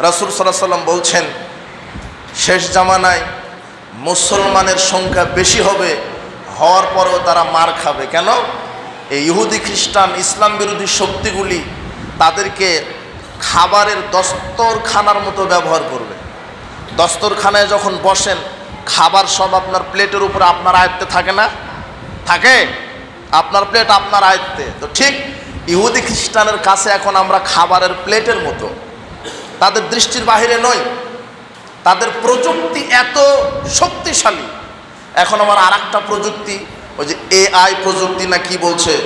রাসুল সাল্লাহ সাল্লাম বলছেন, শেষ জামানায় মুসলমানের সংখ্যা বেশি হবে, হওয়ার পরেও তারা মার খাবে। কেন? এই ইহুদি খ্রিস্টান ইসলাম বিরোধী শক্তিগুলি তাদেরকে খাবারের দস্তরখানার মতো ব্যবহার করবে। দস্তরখানায় যখন বসেন, খাবার সব আপনার প্লেটের উপর আপনার আয়ত্তে থাকে না? থাকে? আপনার প্লেট আপনার আয়ত্তে। তো ঠিক ইহুদি খ্রিস্টানের কাছে এখন আমরা খাবারের প্লেটের মতো। তাদের দৃষ্টির বাহিরে নয়। তাদের প্রযুক্তি এত শক্তিশালী। এখন আমার আর প্রযুক্তি, ওই যে এআই প্রযুক্তি না কি বলছে?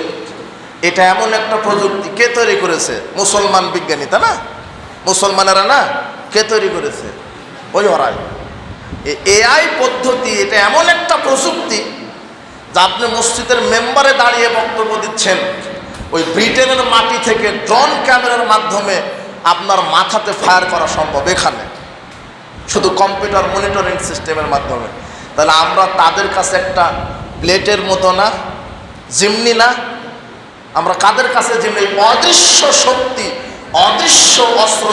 এটা এমন একটা প্রযুক্তি, কে তৈরি করেছে? মুসলমান বিজ্ঞানী তা না? মুসলমানেরা না? কে তৈরি করেছে? ওই ওরাই। এআই পদ্ধতি, এটা এমন একটা প্রযুক্তি যা আপনি মসজিদের মেম্বারে দাঁড়িয়ে বক্তব্য দিচ্ছেন। ওই ব্রিটেনের মাটি থেকে ড্রোন ক্যামেরার মাধ্যমে আপনার মাথাতে ফায়ার করা সম্ভব এখানে। শুধু কম্পিউটার মনিটরিং সিস্টেমের মাধ্যমে। তাহলে আমরা তাদের কাছে একটা প্লেটের মতো না জিমনি না, আমরা কাদের কাছে জিমনি অদৃশ্য শক্তি, অদৃশ্য অস্ত্র,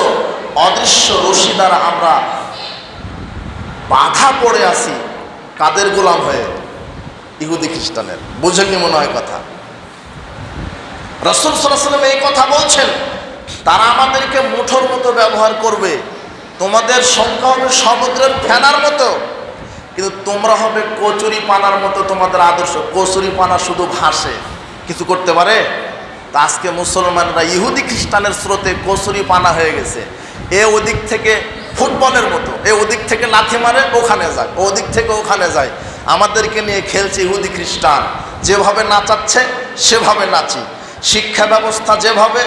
অদৃশ্য রশি দ্বারা আমরা বাধা পড়ে আছি কাদের গোলাম হয়ে? ইহুদি খ্রিস্টানের। বুঝেননি মনে হয় কথা? রসুল সাল্লাহ সাল্লাম এই কথা বলছেন। তারা আমাদেরকে মুঠোর মতো ব্যবহার করবে। তোমাদের সংখ্যা হবে সমুদ্রের ফেনার মতো। কিন্তু তোমরা হবে কচুরি পানার মতো তোমাদের আদর্শ। কচুরি পানা শুধু ভাসে কিছু করতে পারে? তা আজকে মুসলমানরা ইহুদি খ্রিস্টানের স্রোতে কচুরি পানা হয়ে গেছে। এ ওদিক থেকে ফুটবলের মতো। এ ওদিক থেকে লাথি মারে, ওখানে যায়। ওদিক থেকে ওখানে যায়। আমাদেরকে নিয়ে খেলছে ইহুদি খ্রিস্টান। যেভাবে নাচাচ্ছে, সেভাবে নাচি। শিক্ষা ব্যবস্থা যেভাবে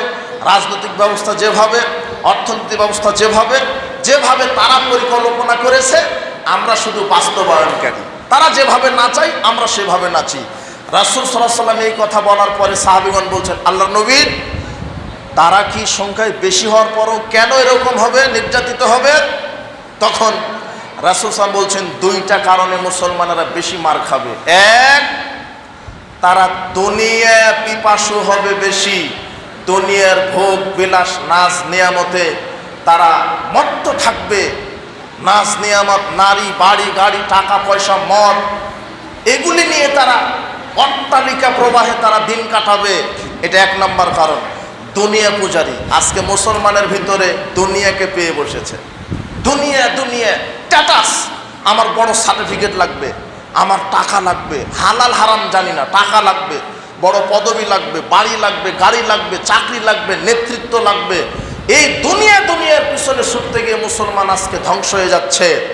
রাজনৈতিক ব্যবস্থা যেভাবে অর্থনৈতিক ব্যবস্থা যেভাবে যেভাবে তারা পরিকল্পনা করেছে, আমরা শুধু বাস্তবায়নকারী। তারা যেভাবে নাচাই আমরা সেভাবে নাচি রাসুল সাল্লাহ সাল্লাম এই কথা বলার পরে সাহাবিগণ বলছেন আল্লাহ নবীর তারা কি সংখ্যায় বেশি হওয়ার পরও কেন এরকম হবে, নির্যাতিত হবে? তখন রাসুল সাল্লাম বলছেন, দুইটা কারণে মুসলমানেরা বেশি মার খাবে। এক, তারা দুনিয়া পিপাসু হবে বেশি। দুনিয়ার ভোগ, বিলাস নাচ নিয়ামতে তারা মত্ত থাকবে। নাচ নিয়ামত, নারী, বাড়ি, গাড়ি, টাকা, পয়সা, মদ, এগুলি নিয়ে তারা অট্টালিকা প্রবাহে তারা দিন কাটাবে। এটা এক নম্বর কারণ। দুনিয়া পূজারি, আজকে মুসলমানের ভিতরে দুনিয়াকে পেয়ে বসেছে। দুনিয়া দুনিয়া স্ট্যাটাস আমার বড় সার্টিফিকেট লাগবে, আমার টাকা লাগবে, হালাল, হারাম জানি না, টাকা লাগবে। বড় পদবি লাগবে, বাড়ি লাগবে, গাড়ি লাগবে, চাকরি লাগবে, নেতৃত্ব লাগবে। এই দুনিয়া দুনিয়ার পিছনে ছুটতে গিয়ে মুসলমান আজকে ধ্বংস হয়ে যাচ্ছে।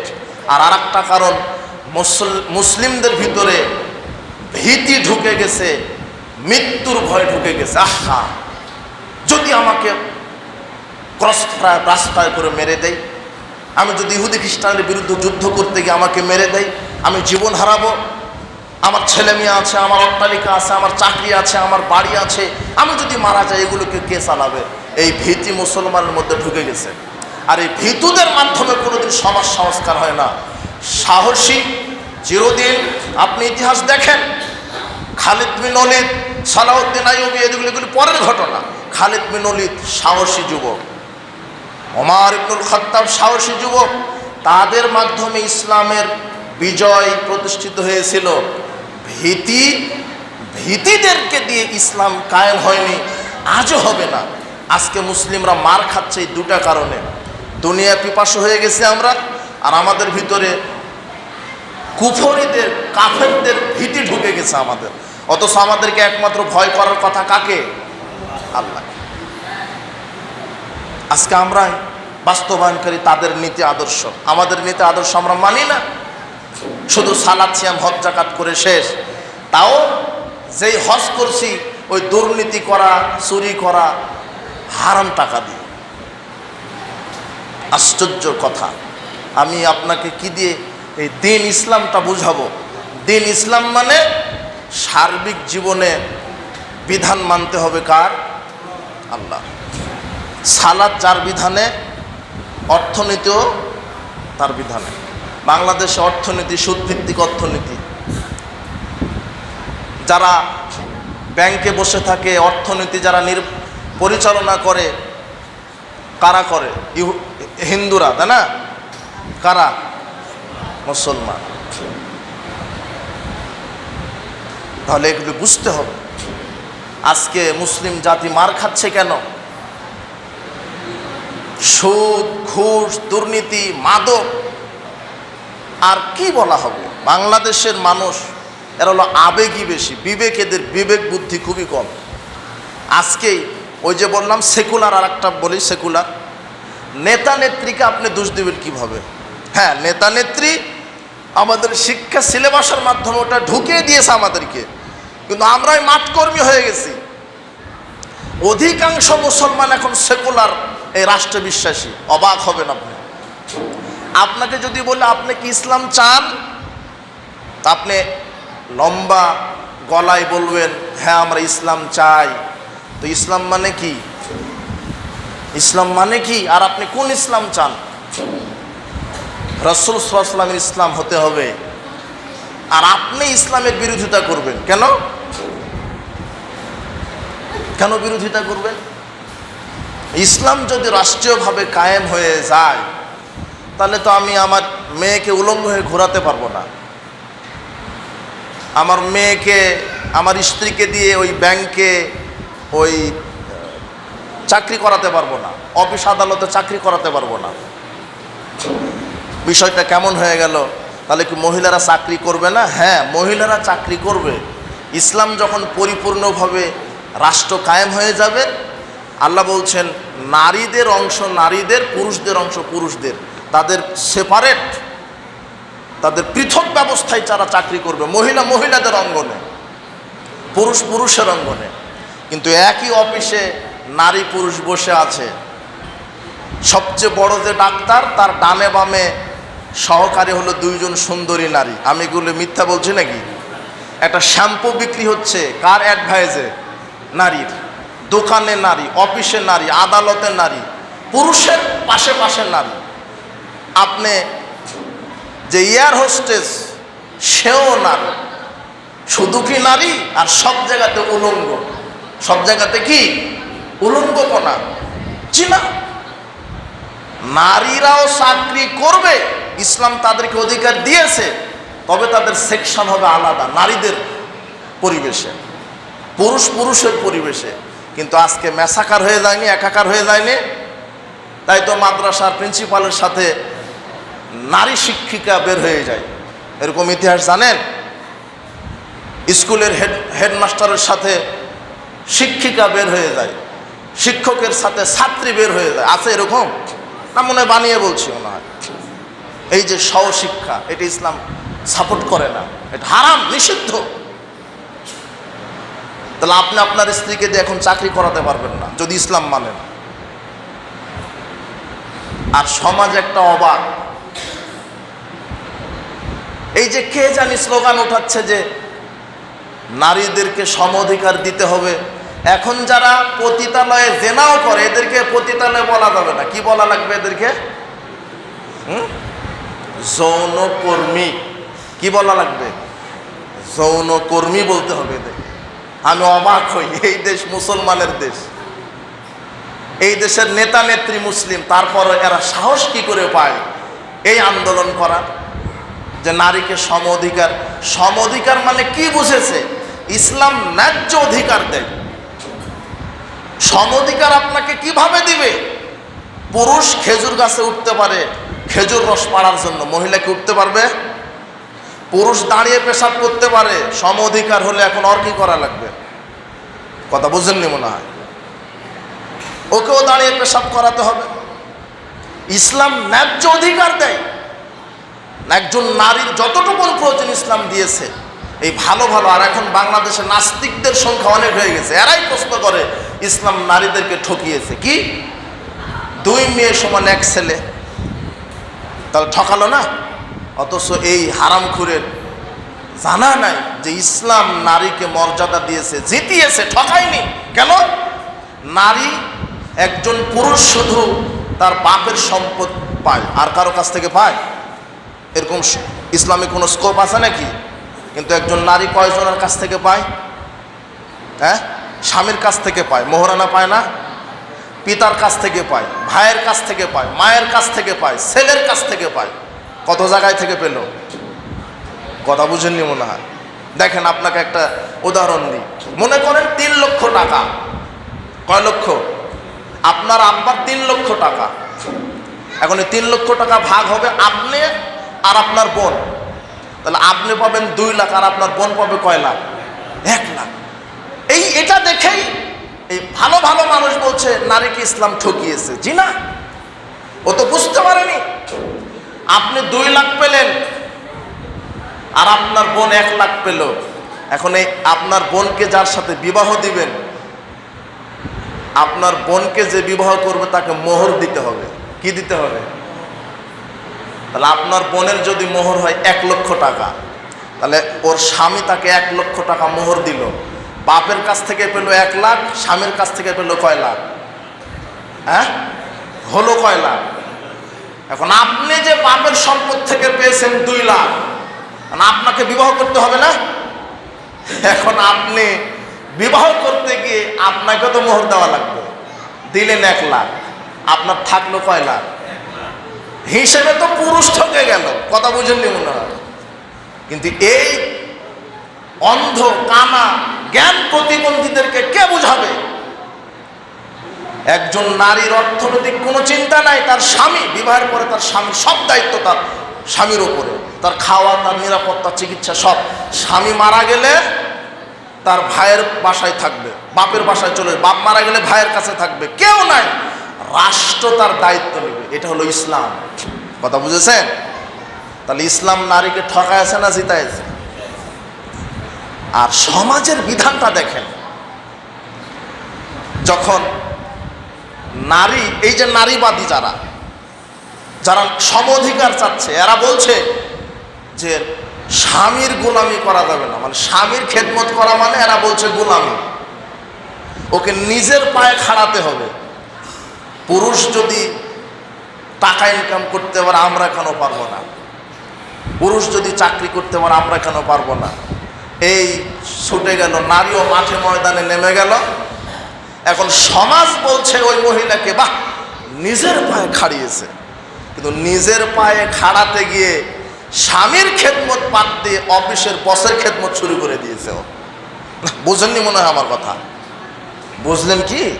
আর আর একটা কারণ, মুসল, মুসলিমদের ভিতরে ভীতি ঢুকে গেছে, মৃত্যুর ভয় ঢুকে গেছে। আহা! যদি আমাকে ক্রস রাস্তায় করে মেরে দেয়, আমি যদি ইহুদি খ্রিস্টানের বিরুদ্ধে যুদ্ধ করতে গিয়ে আমাকে মেরে দেয়, আমি জীবন হারাবো আমার ছেলে মেয়ে আছে, আমার অট্টালিকা আছে, আমার চাকরি আছে, আমার বাড়ি আছে। আমি যদি মারা যাই এগুলোকে কে চালাবে? এই ভীতি মুসলমানের মধ্যে ঢুকে গেছে। আর এই ভীতুদের মাধ্যমে কোনোদিন সমাজ সংস্কার হয় না। সাহসী, চিরদিন, আপনি ইতিহাস দেখেন, Khalid bin Walid Salahuddin Ayubi এগুলো এগুলি পরের ঘটনা। খালিদ বিন অলিদ সাহসী যুবক। ওমার ইবনুল খত্তাব সাহসী যুবক। তাদের মাধ্যমে ইসলামের বিজয় প্রতিষ্ঠিত হয়েছিল। ভীতি, ভীতিদেরকে দিয়ে ইসলাম কায়েম হয়নি। আজও হবে না। আজকে মুসলিমরা মার খাচ্ছে এই দুটা কারণে। দুনিয়া পিপাসু হয়ে গেছে আমরা, আর আমাদের ভিতরে কুফরিদের, কাফেরদের ভীতি ঢুকে গেছে আমাদের। অথচ আমাদেরকে একমাত্র ভয় করার কথা কাকে? আল্লাহ। আজকে আমরা বাস্তবায়নকারী তাদের নীতি আদর্শ। আমাদের নীতি আদর্শ আমরা মানি না। শুধু সালাদ, সিয়াম, হজ, জাকাত করে শেষ। তাও যেই হজ করছি, ওই দুর্নীতি করা, চুরি করা, হারাম টাকা দিয়ে। আশ্চর্য কথা। আমি আপনাকে কি দিয়ে এই দিন ইসলামটা বুঝাবো? দিন ইসলাম মানে সার্বিক জীবনে বিধান মানতে হবে কার? আল্লাহ। সালাদ যার বিধানে, অর্থনীতিও তার বিধানে। বাংলাদেশে অর্থনীতি, সুদভিত্তিক অর্থনীতি। যারা ব্যাংকে বসে থাকে, অর্থনীতি যারা নির, পরিচালনা করে, কারা করে? হিন্দুরা, তাই না? কারা? মুসলমান। তাহলে এগুলো বুঝতে হবে। আজকে মুসলিম জাতি মার খাচ্ছে কেন? সুদ, ঘুষ, দুর্নীতি, মাদক আর কি বলা হবে? বাংলাদেশের মানুষ, এরা হলো আবেগই বেশি। বিবেক এদের বিবেক বুদ্ধি খুবই কম। আজকেই ওই যে বললাম, সেকুলার আর একটা বলি, সেকুলার। নেতা নেত্রীকে আপনি দোষ দেবেন কীভাবে? হ্যাঁ নেতা নেত্রী আমাদের শিক্ষা সিলেবাসের মাধ্যমে ওটা ঢুকিয়ে দিয়েছে আমাদেরকে। কিন্তু আমরাই মাঠকর্মী হয়ে গেছি। অধিকাংশ মুসলমান এখন সেকুলার, এই রাষ্ট্রে বিশ্বাসী অবাক হবেন আপনি। আপনাকে যদি বলে আপনি কি ইসলাম চান, তা আপনি লম্বা গলায় বলবেন হ্যাঁ আমরা ইসলাম চাই। তো ইসলাম মানে কি? ইসলাম মানে কি? আর আপনি কোন ইসলাম চান? রসুল সাল্লামের ইসলাম হতে হবে। আর আপনি ইসলামের বিরোধিতা করবেন। কেন? কেন বিরোধিতা করবেন? ইসলাম যদি রাষ্ট্রীয়ভাবে কায়েম হয়ে যায় তাহলে তো আমি আমার মেয়েকে উলঙ্গ হয়ে ঘোরাতে পারব না। আমার মেয়েকে, আমার স্ত্রীকে দিয়ে ওই ব্যাংকে ওই চাকরি করাতে পারব না। অফিস আদালতে চাকরি করাতে পারব না। বিষয়টা কেমন হয়ে গেল? তাহলে কি মহিলারা চাকরি করবে না? হ্যাঁ মহিলারা চাকরি করবে। ইসলাম যখন পরিপূর্ণভাবে রাষ্ট্র কায়েম হয়ে যাবে, আল্লাহ বলছেন, নারীদের অংশ নারীদের, পুরুষদের অংশ পুরুষদের। তাদের সেপারেট তাদের পৃথক ব্যবস্থায় যারা চাকরি করবে, মহিলা মহিলাদের অঙ্গনে, পুরুষ পুরুষের অঙ্গনে। কিন্তু একই অফিসে নারী পুরুষ বসে আছে। সবচেয়ে বড় যে ডাক্তার, তার ডানে বামে সহকারী হলো দুইজন সুন্দরী নারী। আমি এগুলো মিথ্যা বলছি নাকি? একটা শ্যাম্পু বিক্রি হচ্ছে কার অ্যাডভাইজে নারীর। দোকানে নারী, অফিসে নারী, আদালতে নারী, পুরুষের পাশে পাশে নারী। আপনি যে এয়ার হোস্টেস, সেও নারী। শুধু কি নারী? আর সব জায়গাতে উলঙ্গ। সব জায়গাতে কি? উলঙ্গ উলঙ্গপনা চিনা নারীরাও চাকরি করবে, ইসলাম তাদেরকে অধিকার দিয়েছে, তবে তাদের সেকশন হবে আলাদা, নারীদের পরিবেশে। পুরুষ পুরুষের পরিবেশে। কিন্তু আজকে মেসাকার হয়ে যায়নি, একাকার হয়ে যায়নি। তাই তো মাদ্রাসার প্রিন্সিপালের সাথে নারী শিক্ষিকা বের হয়ে যায়। এরকম ইতিহাস জানেন? স্কুলের হেড, হেডমাস্টারের সাথে শিক্ষিকা বের হয়ে যায়। শিক্ষকের সাথে ছাত্রী বের হয়ে যায়। আছে এরকম? না, মনে বানিয়ে বলছি মনে হয়। এই যে স্বশিক্ষা এটা ইসলাম সাপোর্ট করে না। এটা হারাম, নিষিদ্ধ। তাহলে আপনি আপনার স্ত্রীকে দিয়ে এখন চাকরি করাতে পারবেন না, যদি ইসলাম মানেন। আর সমাজ একটা অবাক। এই যে কে জানি স্লোগান উঠাচ্ছে যে নারীদেরকে সম অধিকার দিতে হবে। এখন যারা পতিতালয়ে জেনাও করে, এদেরকে পতিতালয়ে বলা যাবে না। কি বলা লাগবে এদেরকে? যৌনকর্মী। কি বলা লাগবে? যৌনকর্মী বলতে হবে এদের। আমি অবাক হই, এই দেশ মুসলমানের দেশ। এই দেশের নেতা নেত্রী মুসলিম তারপর এরা সাহস কি করে পায় এই আন্দোলন করার? যে নারীকে সম অধিকার সম অধিকার মানে কি বুঝেছে? ইসলাম ন্যায্য অধিকার দেয়। সম অধিকার আপনাকে কীভাবে দিবে? পুরুষ খেজুর গাছে উঠতে পারে, খেজুর রস পাড়ার জন্য। মহিলা কি উঠতে পারবে? পুরুষ দাঁড়িয়ে পেশাব করতে পারে সম অধিকার হলে এখন আর কি করা লাগবে? কথা বুঝেননি মনে হয়? ওকেও দাঁড়িয়ে পেশাব করাতে হবে। ইসলাম ন্যায্য অধিকার দেয়। একজন নারীর যতটুকুন প্রয়োজন ইসলাম দিয়েছে, এই ভালো ভালো, আর এখন বাংলাদেশে নাস্তিকদের সংখ্যা অনেক হয়ে গেছে। এরাই প্রশ্ন করে, ইসলাম নারীদেরকে ঠকিয়েছে। কি? দুই মেয়ে সমান এক ছেলে। তাহলে ঠকালো না? অথচ এই হারামখুরের জানা নাই যে ইসলাম নারীকে মর্যাদা দিয়েছে, জিতিয়েছে, ঠকায়নি। কেন? নারী একজন পুরুষ শুধু তার বাপের সম্পদ পায়, আর কারও কাছ থেকে পায়? এরকম ইসলামে কোনো স্কোপ আছে নাকি? কিন্তু একজন নারী কয়জনের কাছ থেকে পায়? হ্যাঁ? স্বামীর কাছ থেকে পায়, মোহরানা পায় না? পিতার কাছ থেকে পায়, ভাইয়ের কাছ থেকে পায়, মায়ের কাছ থেকে পায়, ছেলের কাছ থেকে পায়। কত জায়গায় থেকে পেল? কথা বুঝেননি মনে হয়। দেখেন আপনাকে একটা উদাহরণ দিই। মনে করেন তিন লক্ষ টাকা। কয় লক্ষ? আপনার আব্বার তিন লক্ষ টাকা। এখন এই তিন লক্ষ টাকা ভাগ হবে আপনি আর আপনার বোন। তাহলে আপনি পাবেন দুই লাখ, আর আপনার বোন পাবে কয় লাখ? এক লাখ। এই এটা দেখেই এই ভালো ভালো মানুষ বলছে, নারীকে ইসলাম ঠকিয়েছে। জি না? ও তো বুঝতে পারেনি। আপনি দুই লাখ পেলেন, আর আপনার বোন এক লাখ পেল। এখন এই আপনার বোনকে যার সাথে বিবাহ দিবেন, আপনার বোনকে যে বিবাহ করবে তাকে মোহর দিতে হবে। কি দিতে হবে? তাহলে আপনার বোনের যদি মোহর হয় এক লক্ষ টাকা, তাহলে ওর স্বামী তাকে এক লক্ষ টাকা মোহর দিল। বাপের কাছ থেকে পেল এক লাখ, স্বামীর কাছ থেকে পেল কয় লাখ? হ্যাঁ? হলো কয় লাখ? এখন আপনি যে বাপের সম্পদ থেকে পেয়েছেন দুই লাখ আপনাকে বিবাহ করতে হবে না? এখন আপনি বিবাহ করতে গিয়ে আপনাকে তো মোহর দেওয়া লাগবে। দিলেন এক লাখ, আপনার থাকল কয় লাখ? হিসেবে তো পুরুষ ঠকে গেল, কথা বুঝেননি মনে হয়। কিন্তু এই অন্ধ, কানা, জ্ঞান প্রতিবন্ধীদেরকে কে বুঝাবে? একজন নারীর অর্থনৈতিক কোনো চিন্তা নাই, তার স্বামী, বিবাহের পরে তার স্বামী, সব দায়িত্ব তার স্বামীর ওপরে তার খাওয়া, তার নিরাপত্তা, চিকিৎসা, সব। স্বামী মারা গেলে তার ভাইয়ের বাসায় থাকবে, বাপের বাসায় চলে বাপ মারা গেলে ভাইয়ের কাছে থাকবে। কেউ নাই। রাষ্ট্র তার দায়িত্ব নেবে। এটা হলো ইসলাম। কথা বুঝেছেন? তাহলে ইসলাম নারীকে ঠকাইছে না জিতাইছে আর সমাজের বিধানটা দেখেন। যখন নারী, এই যে নারীবাদী যারা যারা সম অধিকার চাচ্ছে, এরা বলছে যে স্বামীর গোলামি করা যাবে না। মানে স্বামীর খেদমত করা মানে এরা বলছে গোলামি। ওকে নিজের পায়ে খাড়াতে হবে। পুরুষ যদি টাকা ইনকাম করতে পারে, আমরা কেন পারব না? পুরুষ যদি চাকরি করতে পারে, আমরা কেন পারব না? এই ছুটে গেল নারীও মাঠে ময়দানে নেমে গেল। এখন সমাজ বলছে, ওই মহিলাকে, বাহ, নিজের পায়ে খাড়িয়েছে। কিন্তু নিজের পায়ে খাড়াতে গিয়ে স্বামীর খেদমত বাদ দিয়ে অফিসের বসের খেদমত শুরু করে দিয়েছে ও। মনে হয় আমার কথা? বুঝলেন কি?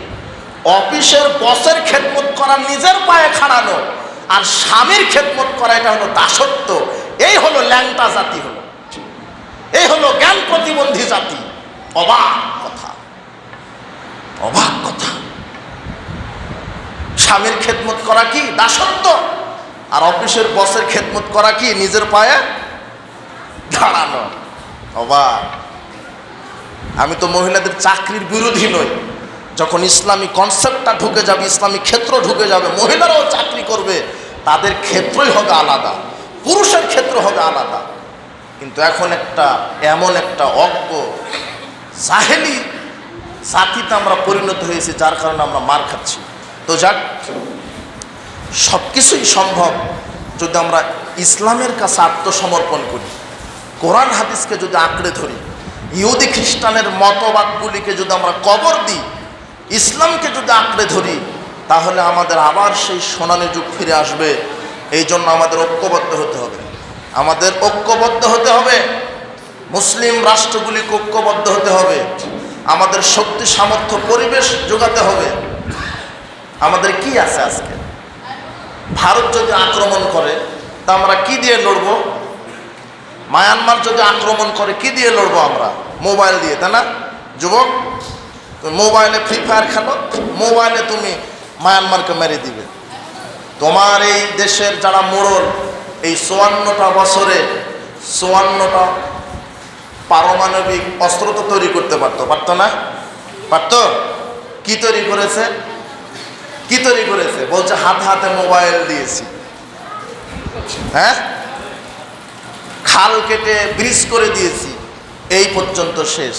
অফিসের বসের খেদমত করা, নিজের পায়ে খাড়ানো আর স্বামীর খেদমত করা, এটা হলো দাসত্ব। এই হলো ল্যাংটা জাতি হলো। এই হলো জ্ঞান প্রতিবন্ধী জাতি। অবাক কথা। অবাক কথা। স্বামীর খেদমত করা কি? দাসত্ব। আর অফিসের বসের খেদমত করা কি? নিজের পায়ে দাঁড়ানো। অবাক। আমি তো মহিলাদের চাকরির বিরোধী নই। যখন ইসলামী কনসেপ্টটা ঢুকে যাবে, ইসলামী ক্ষেত্র ঢুকে যাবে, মহিলারাও চাকরি করবে, তাদের ক্ষেত্রই হবে আলাদা, পুরুষের ক্ষেত্র হবে আলাদা। কিন্তু এখন একটা এমন একটা অজ্ঞ, জাহেলি জাতিতে আমরা পরিণত হয়েছি, যার কারণে আমরা মার খাচ্ছি। তো যাক সব কিছুই সম্ভব যদি আমরা ইসলামের কাছে আত্মসমর্পণ করি, কোরআন হাদিসকে যদি আঁকড়ে ধরি, ইহুদি খ্রিস্টানের মতবাদগুলিকে যদি আমরা কবর দিই ইসলামকে যদি আঁকড়ে ধরি, তাহলে আমাদের আবার সেই সোনালি যুগ ফিরে আসবে। এই জন্য আমাদের ঐক্যবদ্ধ হতে হবে। আমাদের ঐক্যবদ্ধ হতে হবে। মুসলিম রাষ্ট্রগুলিকে ঐক্যবদ্ধ হতে হবে। আমাদের শক্তি, সামর্থ্য, পরিবেশ যোগাতে হবে। আমাদের কি আছে আজকে? ভারত যদি আক্রমণ করে, তা আমরা কি দিয়ে লড়বো? মায়ানমার যদি আক্রমণ করে, কি দিয়ে লড়বো আমরা? মোবাইল দিয়ে, তাই না? যুবক তুমি মোবাইলে ফ্রি ফায়ার খেলো, মোবাইলে তুমি মায়ানমারকে মেরে দিবে। তোমার এই দেশের যারা মোড়ল এই চুয়ান্নটা বছরে চুয়ান্নটা পারমাণবিক অস্ত্র তো তৈরি করতে পারতো পারতো না? পারতো? কি তৈরি করেছে? কি তৈরি করেছে? বলছে, হাতে হাতে মোবাইল দিয়েছি। হ্যাঁ? খাল কেটে ব্রিজ করে দিয়েছি। এই পর্যন্ত শেষ।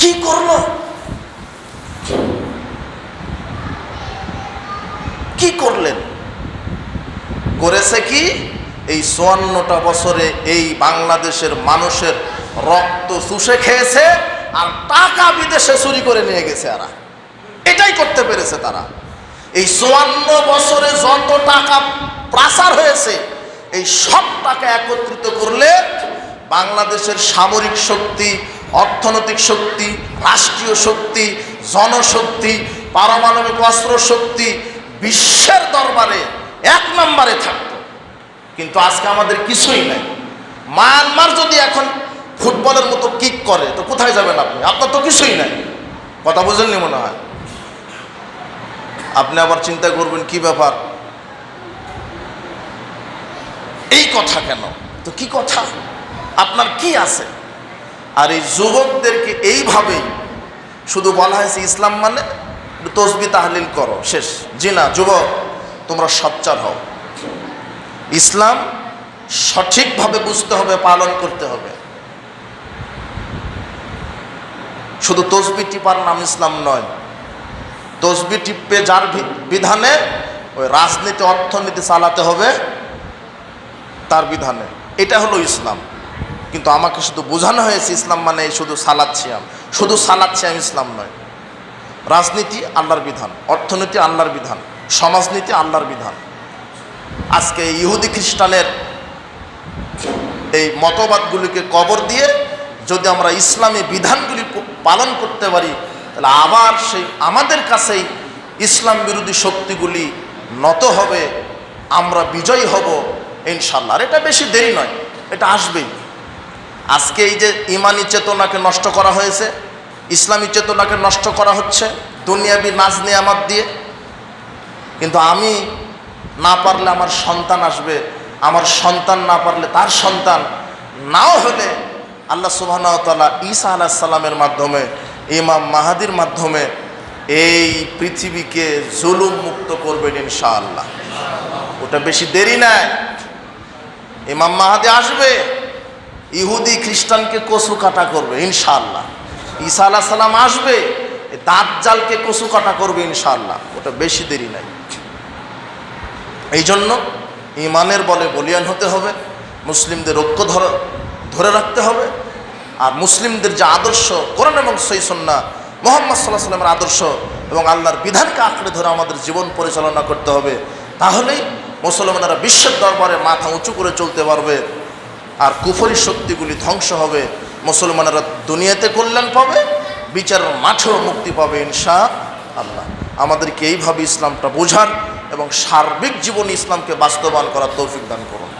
কি করল? কি করলেন? করেছে কি? এই চুয়ান্নটা বছরে এই বাংলাদেশের মানুষের রক্ত চুষে খেয়েছে আর টাকা বিদেশে চুরি করে নিয়ে গেছে এরা। এটাই করতে পেরেছে তারা। এই চুয়ান্ন বছরে যত টাকা প্রাসার হয়েছে, এই সব টাকা একত্রিত করলে বাংলাদেশের সামরিক শক্তি অর্থনৈতিক শক্তি, রাষ্ট্রীয় শক্তি, জনশক্তি, পারমাণবিক অস্ত্র শক্তি বিশ্বের দরবারে এক নম্বরে থাকতো। কিন্তু আজকে আমাদের কিছুই নাই। মায়ানমার যদি এখন ফুটবলের মতো কিক করে, তো কোথায় যাবেন আপনি? আপনার তো কিছুই নাই। কথা বুঝেননি মনে হয়? আপনি আবার চিন্তা করবেন, কি ব্যাপার? এই কথা কেন? তো কি কথা? আপনার কি আছে? আর এই যুবকদেরকে এইভাবেই শুধু বলা হয়েছে ইসলাম মানে তসবি তাহলিল করো, শেষ। জি না, যুবক, তোমরা সচ্চার হও। ইসলাম সঠিকভাবে বুঝতে হবে, পালন করতে হবে। শুধু তসবি টিপার নাম ইসলাম নয়, তসবি টিপে যার বিধানে ওই রাজনীতি, অর্থনীতি চালাতে হবে, তার বিধানে। এটা হলো ইসলাম। কিন্তু আমাকে শুধু বোঝানো হয়েছে ইসলাম মানে শুধু আমি শুধু আমি ইসলাম নয়। রাজনীতি আল্লাহর বিধান, অর্থনীতি আল্লাহর বিধান, সমাজনীতি আল্লাহর বিধান। আজকে ইহুদি খ্রিস্টানের এই মতবাদগুলিকে কবর দিয়ে যদি আমরা ইসলামী বিধানগুলি পালন করতে পারি, তাহলে আবার সেই আমাদের কাছেই ইসলাম বিরোধী শক্তিগুলি নত হবে, আমরা বিজয়ী হব ইনশাল্লাহ আর এটা বেশি দেরি নয়, এটা আসবেই। আজকে এই যে ইমানি চেতনাকে নষ্ট করা হয়েছে, ইসলামী চেতনাকে নষ্ট করা হচ্ছে, দুনিয়াবি নাজ নিয়ামাত দিয়ে, কিন্তু আমি না পারলে আমার সন্তান আসবে, আমার সন্তান না পারলে তার সন্তান নাও হলে আল্লাহ সুবাহতাল্লাহ ঈসা আলাহ সাল্লামের মাধ্যমে, ইমাম মাহাদির মাধ্যমে এই পৃথিবীকে জুলুম মুক্ত করবেন ইনশাআল্লাহ। ওটা বেশি দেরি নাই। ইমাম মাহাদি আসবে। ইহুদি খ্রিস্টানকে কচু কাটা করবে, ইনশাআল্লাহ। ঈসা আলাহ সাল্লাম আসবে এই দাঁত জালকে কচু কাটা করবে, ইনশাআল্লাহ। ওটা বেশি দেরি নাই। এই জন্য ইমানের বলে বলিয়ান হতে হবে, মুসলিমদের ঐক্য ধর, ধরে রাখতে হবে, আর মুসলিমদের যে আদর্শ, কোরআন এবং সৈসন্না মোহাম্মদ সাল্লাহ সাল্লামের আদর্শ এবং আল্লাহর বিধানকে আঁকড়ে ধরে আমাদের জীবন পরিচালনা করতে হবে, তাহলেই মুসলমানেরা বিশ্বের দরবারে মাথা উঁচু করে চলতে পারবে। আর কুফরি শক্তিগুলি ধ্বংস হবে, মুসলমানেরা দুনিয়াতে কল্যাণ পাবে বিচার মাঠেও মুক্তি পাবে ইনশা আল্লাহ আমাদেরকে এইভাবে ইসলামটা বোঝান এবং সার্বিক জীবনে ইসলামকে বাস্তবায়ন করার তৌফিক দান করুন।